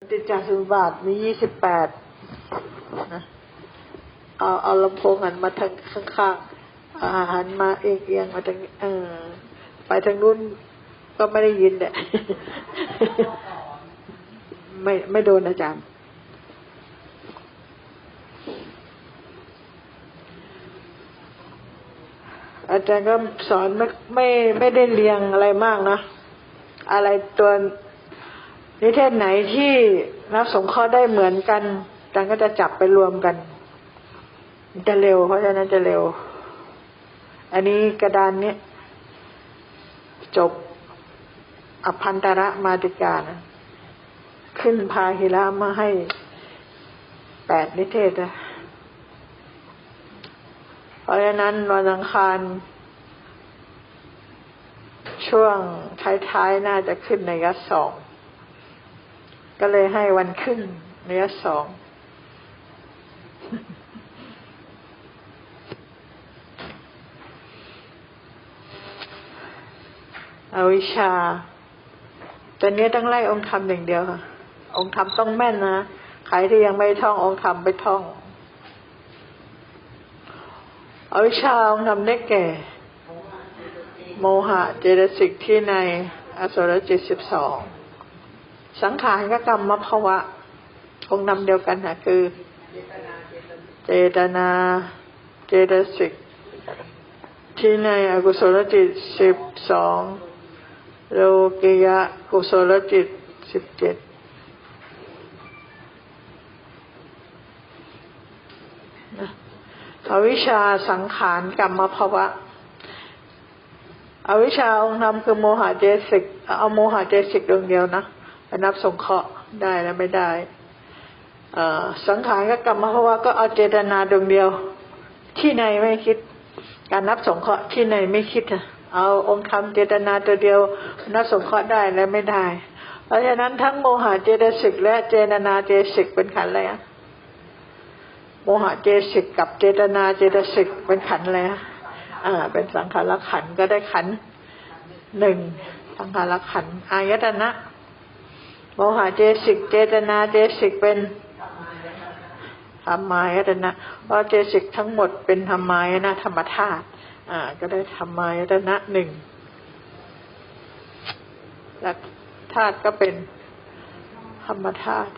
ติจจสมุปบาทมียี่สิบแปดนะเอาเอาลำโพงหันมาทางข้างๆอ่าหันมาเอียงเอียงๆมาทางเออไปทางนู้นก็ไม่ได้ยินแหละไม่ไม่โดนอาจารย์ อาจารย์ก็สอนไม่ไม่ไม่ได้เรียงอะไรมากนะ อะไรตัว นิเทศไหนที่นับสงเคราะห์ได้เหมือนกันจารย์ก็จะจับไปรวมกันมัน จะเร็ว เพราะฉะนั้นจะเร็ว อันนี้กระดานนี้จบอภันตระมาติกานะขึ้นพาหิระมาให้แปดนิเทศนะเพราะฉะนั้นวันอังคาร ช่วงท้ายๆ น่าจะขึ้นในยัดสอง ก็เลยให้วันขึ้นในยัดสองอวิชชาตอนนี้ต้องไล่องค์ธรรมอย่างเดียวค่ะ องค์ธรรมต้องแม่นนะใครที่ยังไม่ท่ององค์ธรรมไปท่อง อวิชชาองค์ธรรมได้แก่ โมหะเจตสิกที่ในอสุรจิตสิบสอง สังขารก็กรรมมภวะ องค์นำเดียวกันนะคือ เจตนา เจตสิก ที่ในอกุศลจิตสิบสองโลกิยะกุศลจิตสิบเจ็ดอวิชชาสังขารกรรมภวะ อวิชชาองค์นำคือโมหะเจสิก เอาโมหะเจสิกดวงเดียวนะ ไปนับสงเคราะห์ได้แล้วไม่ได้สังขารกับกรรมภวะก็เอาเจตนาดวงเดียว ที่ในไม่คิด การนับสงเคราะห์ที่ในไม่คิดเอาองค์ธรรมเจตนาตัวเดียว นับสงเคราะห์ได้และไม่ได้ เพราะฉะนั้นทั้งโมหะเจตสิกและเจตนาเจสิกเป็นขันธ์อะไรอะโมหะเจสิกกับเจตนาเจตสิกเป็นขันธ์อะไรอะอ่า เป็นสังขารขันก็ได้ขันหนึ่งสังขารขันอายตนะ มหะเจสิกเจตนาเจสิกเป็นธรรมายตนะเพราะเจสิกทั้งหมดเป็นธรรมายนะธรรมธาตุอ่า ก็ได้ธรรมายตนะหนึ่งและธาตุก็เป็นธรรมธาตุ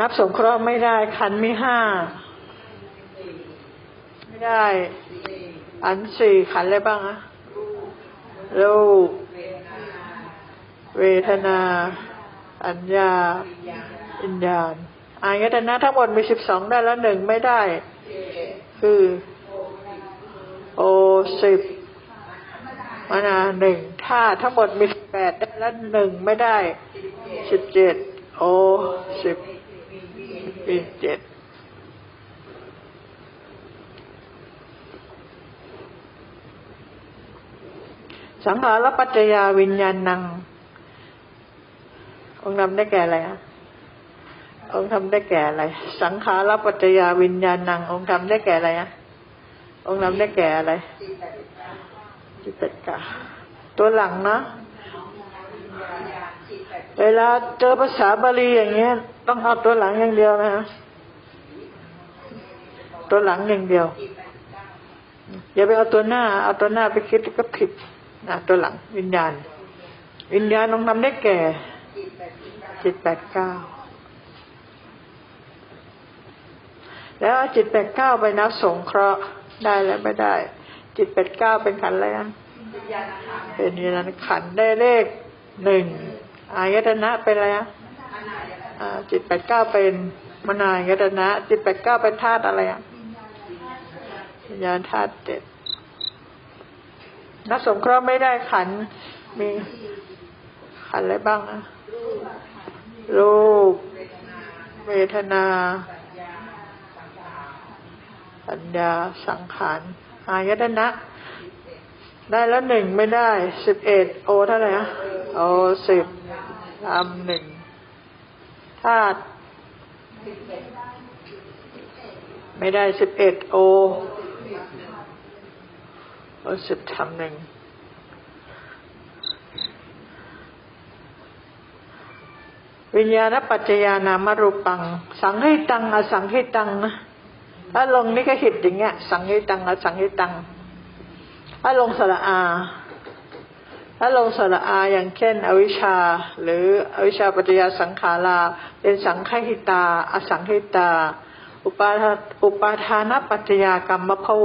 นับสงเคราะห์ไม่ได้ขันมีห้าไม่ได้ อันสี่ขันอะไรบ้างอะรูป เวทนา อัญญาอิญญาณอายตนะทั้งหมดมีสิบสองได้แล้วหนึ่งไม่ได้ คือ โอสิบมานาหนึ่งธาทั้งหมดมีแปดได้แล้วหนึ่งไม่ได้สิบเจ็ดโอสิบอีกเจ็ดสังขารปัจจยาวิญญาณัง องค์นำได้แก่อะไรฮะองค์ทำได้แก่อะไร สังขารปัจจยาวิญญาณัง องค์ทำได้แก่อะไรฮะองค์นำได้แก่อะไรจิตตกะตัวหลังนะเวลาเจอภาษาบาลีอย่างเงี้ย ต้องเอาตัวหลังอย่างเดียวนะฮะตัวหลังอย่างเดียว อย่าไปเอาตัวหน้า เอาตัวหน้าไปคิดก็ผิดนะตัวหลัง วิญญาณ วิญญาณต้องทำได้แก่ จิตแปดเก้าแล้วจิตแปดเก้าไปนับสงเคราะห์ได้แล้วไม่ได้ จิตแปดเก้าเป็นขันอะไรนะเป็นวิญญาณขันได้เลขหนึ่งอายตนะเป็นอะไรอะจิตแปดเก้าเป็นมนายตนะ จิตแปดเก้าเป็นธาตุอะไรอะวิญญาณธาตุเจ็ดนักสงเคราะห์ไม่ได้ขันมีขันอะไรบ้างอะ รูป เวทนา สัญญา สังขาร อายตนะ ได้แล้วหนึ่งไม่ได้ สิบเอ็ดโอเท่าไหร่อะโอสิบทำหนึ่งธาตุไม่ได้สิบเอ็ดโอโอสิบทำหนึ่ง วิญญาณปัจจยานามรูปัง สังให้ตังอสังให้ตังนะถ้าลงนี่ก็หิดอย่างเงี้ย สังให้ตังอสังให้ตังถ้าลงสระอาถ้าลงสระอาอย่างเช่น อวิชชา หรืออวิชชาปัจจยาสังขาราเป็นสังขหิตา อสังขหิตา อุปาทาอุปาทานปัจจยากรรมพะโว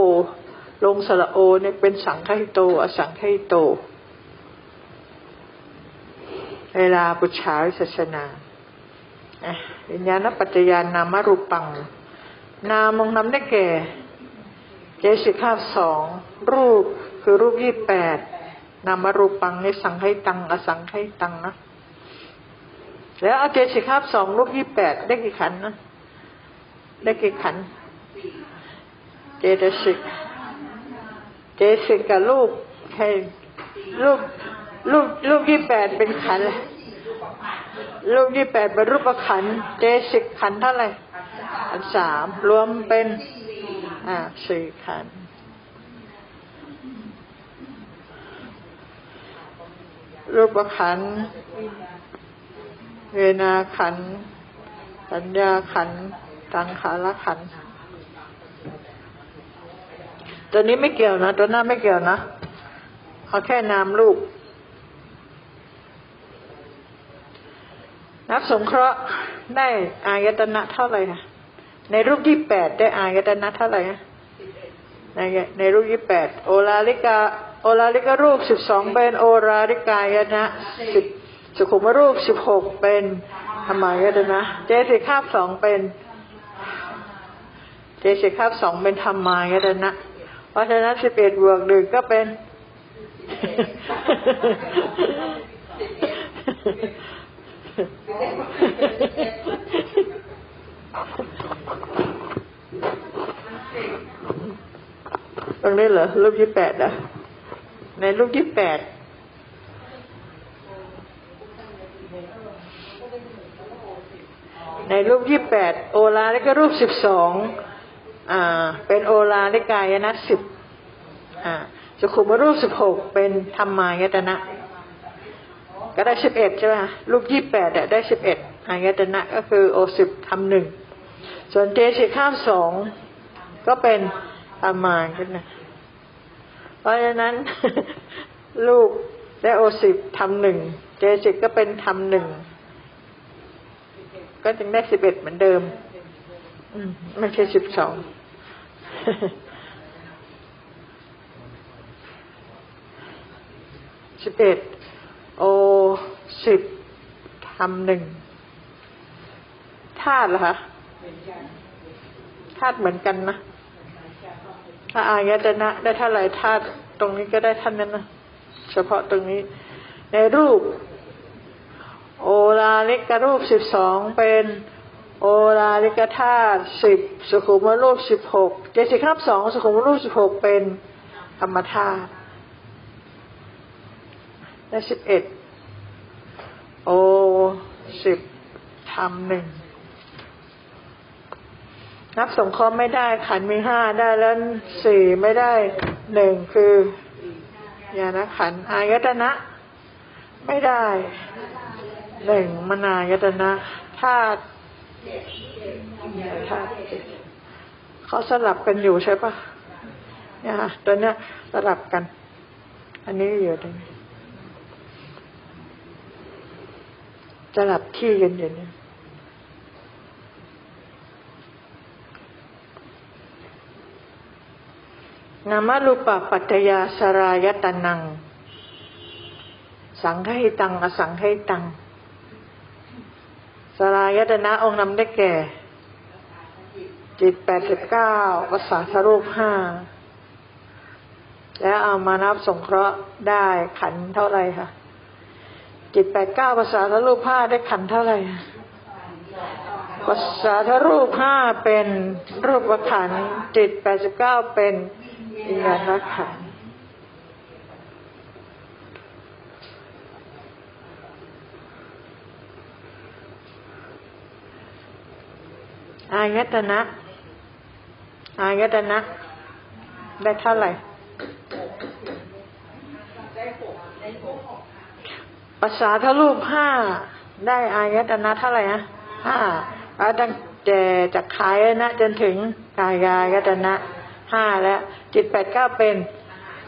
ลงสระโอเนี่ยเป็นสังขหิโต อสังขหิโต เวลาปุจฉาวิสัชนาอะวิญญาณปัจจยานามรูปัง นามองนำได้แก่ เจสิกห้าสองรูปคือรูปยี่แปดนามรูปังในสังให้ตัง อสังให้ตังนะแล้วเอาเจสิกห้าสองรูปยี่แปดได้กี่ขันนะได้กี่ขัน เจตสิก เจสิกกับรูปใช่รูป รูปรูปยี่แปดเป็นขันธ์เลยรูปยี่แปดเป็นรูปขันธ์เจสิกขันธ์เท่าไหร่ขันธ์สามรวมเป็น อ่าสี่ขันธ์รูปขันธ์เวนาขันธ์สัญญาขันธ์สังขารขันธ์ตัวนี้ไม่เกี่ยวนะ ตัวหน้าไม่เกี่ยวนะ เอาแค่นามรูป นักสงเคราะห์ได้อายตนะเท่าไหร่คะในรูปที่แปดได้อายตนะเท่าไหร่คะในในรูปที่แปดโอลาลิกาโอลาลิการูปสิบสองเป็นโอลาลิกายนะสิบสุขุมรูปสิบหกเป็นธรรมายตนะเจสิคาบสองเป็น เจสิคาบสองเป็นธรรมายตนะเพราะฉะนั้นสิบเอ็ดบวกหนึ่งก็เป็น ตรงนี้เหรอรูปที่แปดอะ ในรูปที่แปดในรูปที่แปดโอลาแล้วก็รูปสิบสองอ่า เป็นโอลาลิกายนะสิบอ่าสุขุมรูปสิบหกเป็นธรรมายตนะ ก็ได้สิบเอ็ดใช่ไหมรูปยี่แปดได้สิบเอ็ดอายตนะก็คือโอสิบทำหนึ่งส่วนเจสิข้ามสองก็เป็นธรรมายตนนะเพราะฉะนั้นลูกได้โอสิบทำหนึ่งเจสิกก็เป็นทำหนึ่งก็จึงได้สิบเอ็ดเหมือนเดิม อืมไม่ใช่สิบสองสิบเอ็ด โอสิบทำหนึ่งธาตุเหรอคะธาตุเหมือนกันนะ ถ้าอายตนะได้เท่าไหร่ธาตุตรงนี้ก็ได้ท่านนั้นนะเฉพาะตรงนี้ ในรูป โอลาลิกรูปสิบสองเป็นโอลาลิกธาตุสิบสุขุมรูปสิบหกเจสิครับสองสุขุมรูปสิบหกเป็นธรรมธาตุ ได้สิบเอ็ดโอสิบทำหนึ่งนับสงเคราะห์ไม่ได้ขันมีห้าได้แล้วสี่ไม่ได้หนึ่งคือญาณขันอายตนะ ไม่ได้หนึ่งมนายตนะธาตุธาตุเขาสลับกันอยู่ใช่ปะเนี่ยค่ะตัวเนี้ยสลับกัน อันนี้อยู่ตรงนี้ สลับที่กันอยู่เนี่ยนามารูปปัจจยาสรายตนัง สังให้ตัง อสังให้ตัง สรายตนะองค์นำได้แก่ จิตแปดสิบเก้าภาษาสรูปห้า แล้วเอามานับสงเคราะห์ได้ขันเท่าไหร่คะ จิตแปดเก้าภาษาทรูปห้าได้ขันเท่าไหร่ภาษาทรูปห้าเป็นรูปขันจิตแปดสิบเก้าเป็นวิญญาณขันอายตนะ อายตนะ ได้เท่าไหร่ ภาษาทรูปห้าได้อายตนะเท่าไหร่นะห้าแล้วตั้งแต่จากขายนะ จนถึงกายายตนะห้าแล้วจิตแปดเก้าเป็น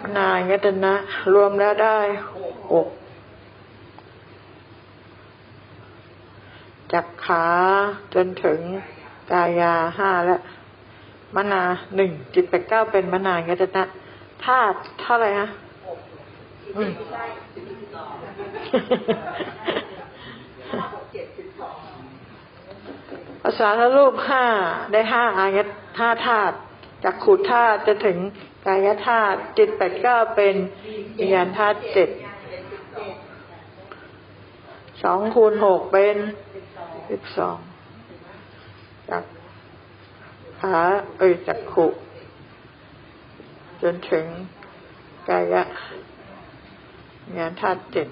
มนายตนะ รวมแล้วได้หกจากขาจนถึงกายาห้าแล้วมนาหนึ่งจิตแปดเก้าเป็นมนายตนะธาตุเท่าไหร่ฮะอืม ภาษาทรูปห้าได้ห้าอายตห้าธาตุจากขุธาตุจะถึงกายธาตุจิตแปดเก้าเป็นวิญญาณธาตุเจ็ดสองคูณหกเป็นสิบสองจากขาเอ้ยจากขุ จนถึงกายะวิญญาณธาตุเจ็ด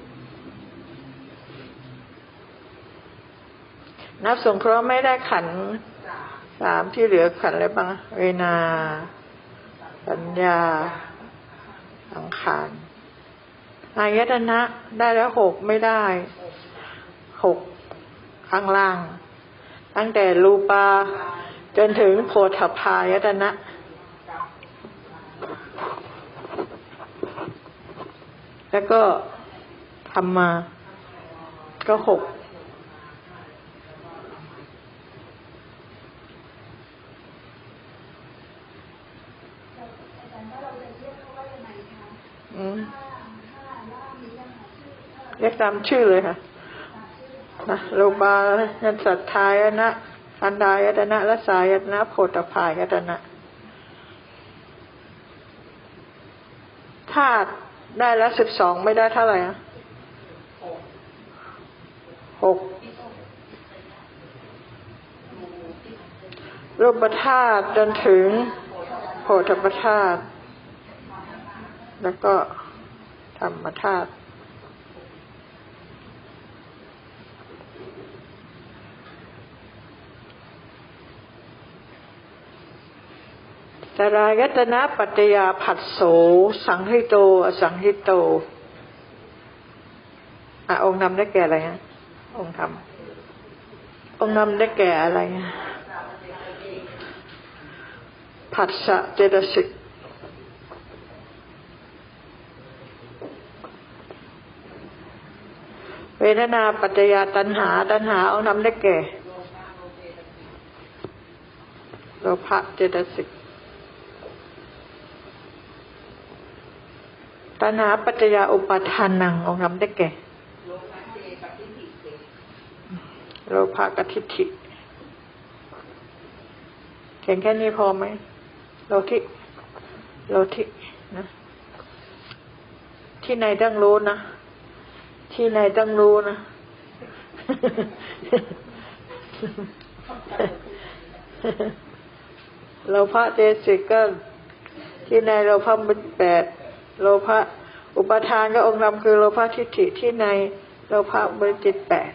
นับสงเคราะห์ไม่ได้ขันสามที่เหลือขันอะไรบ้างเวนา สัญญา สังขารอายตนะ ได้แล้วหกไม่ได้หกข้างล่าง ตั้งแต่รูปา จนถึงโพธพายตนะแล้วก็ทำมาก็หก อืม เรียกตามชื่อเลยค่ะนะโลบายันสัตทายนะอันดายตนะและสายตนะโพธพายตนะธาตุได้แล้วสิบสองไม่ได้เท่าไหร่อะหกรูปธาตุจนถึงโพธพธาตุแล้วก็ธรรมธาตุ ตรายตนะปัจจยาผัสโส สังหิโต อสังหิโตอะองค์นำได้แก่อะไรฮะองค์ธรรมองค์นำได้แก่อะไรผัสสะเจตสิกเวทนาปัจจยาตัณหา ตัณหาเอานำได้แก่โลภะเจตสิก ตัณหาปัจจยาอุปาทานังเอานำได้แก่ โลภะกับทิฏฐิเขียนแค่นี้พอไหมโลทิโลทินะที่ในต้องรู้นะ ที่ในต้องรู้นะโลภะเจสิกก็ที่ในโลภะเป็นแปด โลภะอุปทานก็องค์นำคือโลภะทิฏฐิที่ในโลภะบริจิตแปด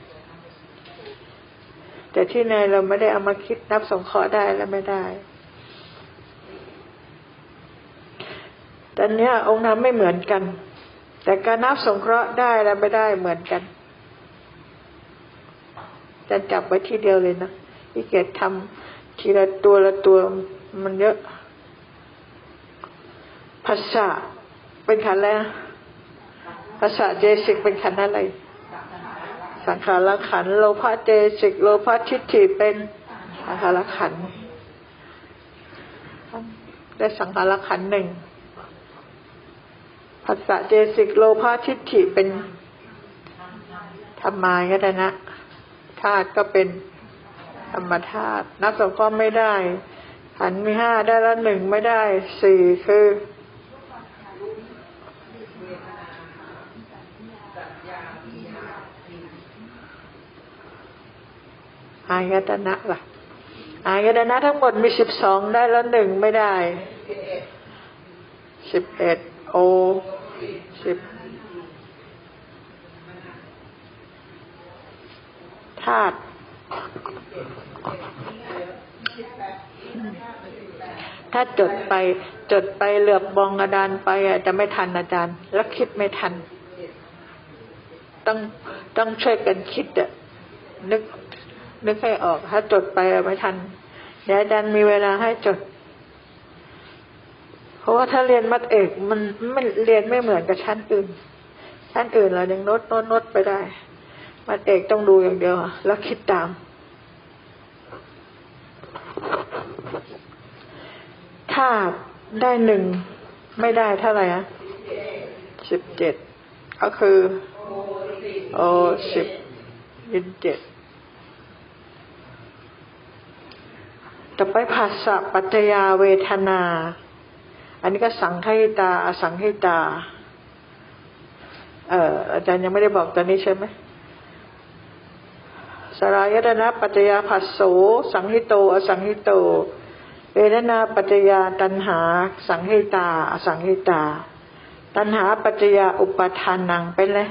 แต่ที่ในเราไม่ได้เอามาคิดนับสงเคราะห์ได้และไม่ได้ตอนนี้องค์นำไม่เหมือนกัน แต่การนับสงเคราะห์ได้และไม่ได้เหมือนกันจะจับไว้ที่เดียวเลยนะที่เกียรทำทีละตัวละตัวมันเยอะภาษา เป็นขันแล้วภาษาเจสิกเป็นขันอะไร สังขารขันโลภะเจสิกโลภะทิฏฐิเป็นสังขารขันได้สังขารขันหนึ่งภาษาเจสิกโลภะทิฏฐิเป็นธรรมายตนะธาตุก็เป็นธรรมธาตุนับสงเคราะห์ไม่ได้ขันมีห้าได้ละหนึ่งไม่ได้สี่คือ อายตนะล่ะ อายตนะทั้งหมดมีสิบสองได้แล้วหนึ่งไม่ได้สิบเอ็ดโอสิบธาตุถ้าจดไป จดไปเหลือบบองกระดานไปอะจะไม่ทันอาจารย์ แล้วคิดไม่ทัน ต้องต้องช่วยกันคิดอะนึก นึกให้ออก ถ้าจดไปไม่ทันเดี๋ยวอาจารย์มีเวลาให้จด เพราะว่าถ้าเรียนมัดเอกมันมันเรียนไม่เหมือนกับชั้นอื่น ชั้นอื่นเรายังโน้ตโน้ตโน้ตไปได้ มัดเอกต้องดูอย่างเดียว แล้วคิดตาม ถ้าได้หนึ่งไม่ได้เท่าไหร่อะสิบเจ็ดก็คือ โอสิบยินเจ็ด ต่อไปภาษาปัจจยาเวทนา อันนี้ก็สังให้ตาอสังให้ตา เอ่ออาจารย์ยังไม่ได้บอกตอนนี้ใช่ไหมสรายตนะปัจจยาผัสโสสังหิโต อสังหิโต เวทนาปัจจยาตัณหา สังหิตา อสังหิตา ตัณหาปัจจยาอุปทานังเป็นเลย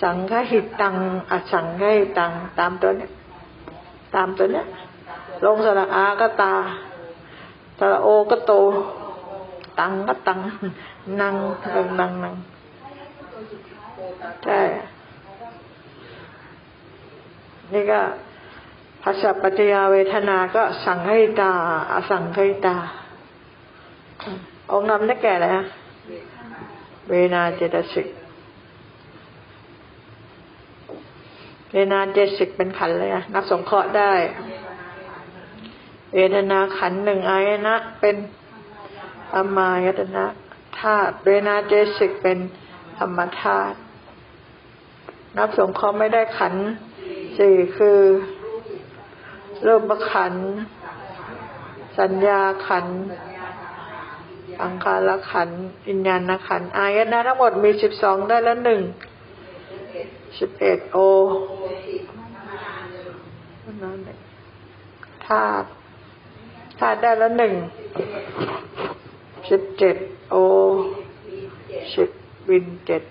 สังฆหิตัง อสังหิตัง ตามตัวเนี้ยตามตัวเนี้ย ลงสระอาก็ตา สระโอก็โต ตังก็ตัง นังเอิงนังนังใช่ นี่ก็ภาษาปัจจยาเวทนาก็สังให้ตาอสังให้ตา องค์นำได้แก่อะไรฮะ เวนาเจตสิก เวนาเจตสิกเป็นขันเลยนะนับสงเคราะห์ได้ เวทนาขันหนึ่งอายนะ เป็นอมายตนะธาตุเวนาเจสิกเป็นธรรมธาตุนับสงเคราะห์ไม่ได้ขันสี่คือรูปขัน สัญญาขันธ์สังขารขันธ์วิญญาณขันอายนะทั้งหมดมีสิบสองได้แล้วหนึ่งสิบเอ็ดโอธาตุ ธาตุได้แล้วหนึ่งสิบเจ็ดโอสิบวินเจ็ด